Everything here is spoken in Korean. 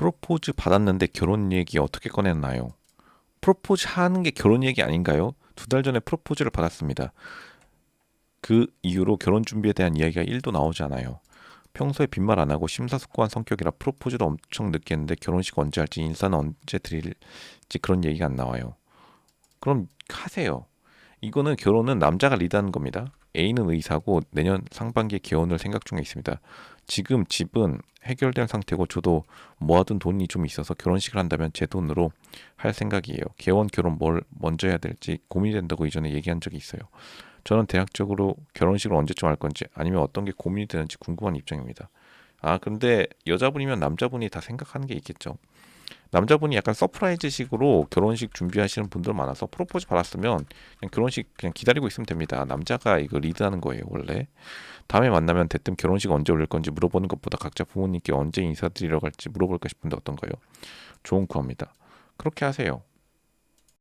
프로포즈 받았는데 결혼 얘기 어떻게 꺼냈나요? 프로포즈 하는 게 결혼 얘기 아닌가요? 두 달 전에 프로포즈를 받았습니다. 그 이후로 결혼 준비에 대한 이야기가 1도 나오지 않아요. 평소에 빈말 안 하고 심사숙고한 성격이라 프로포즈도 엄청 늦게 했는데 결혼식 언제 할지 인사는 언제 드릴지 그런 얘기가 안 나와요. 그럼 하세요. 이거는 결혼은 남자가 리드하는 겁니다. A는 의사고 내년 상반기에 개혼을 생각 중에 있습니다. 지금 집은 해결된 상태고 저도 모아둔 돈이 좀 있어서 결혼식을 한다면 제 돈으로 할 생각이에요. 개원 결혼 뭘 먼저 해야 될지 고민이 된다고 이전에 얘기한 적이 있어요. 저는 대략적으로 결혼식을 언제쯤 할 건지 아니면 어떤 게 고민이 되는지 궁금한 입장입니다. 아 근데 여자분이면 남자분이 다 생각하는 게 있겠죠. 남자분이 약간 서프라이즈식으로 결혼식 준비하시는 분들 많아서 프로포즈 받았으면 그냥 결혼식 그냥 기다리고 있으면 됩니다. 남자가 이거 리드하는 거예요 원래. 다음에 만나면 대뜸 결혼식 언제 올릴 건지 물어보는 것보다 각자 부모님께 언제 인사드리러 갈지 물어볼까 싶은데 어떤가요? 좋은 구합니다. 그렇게 하세요.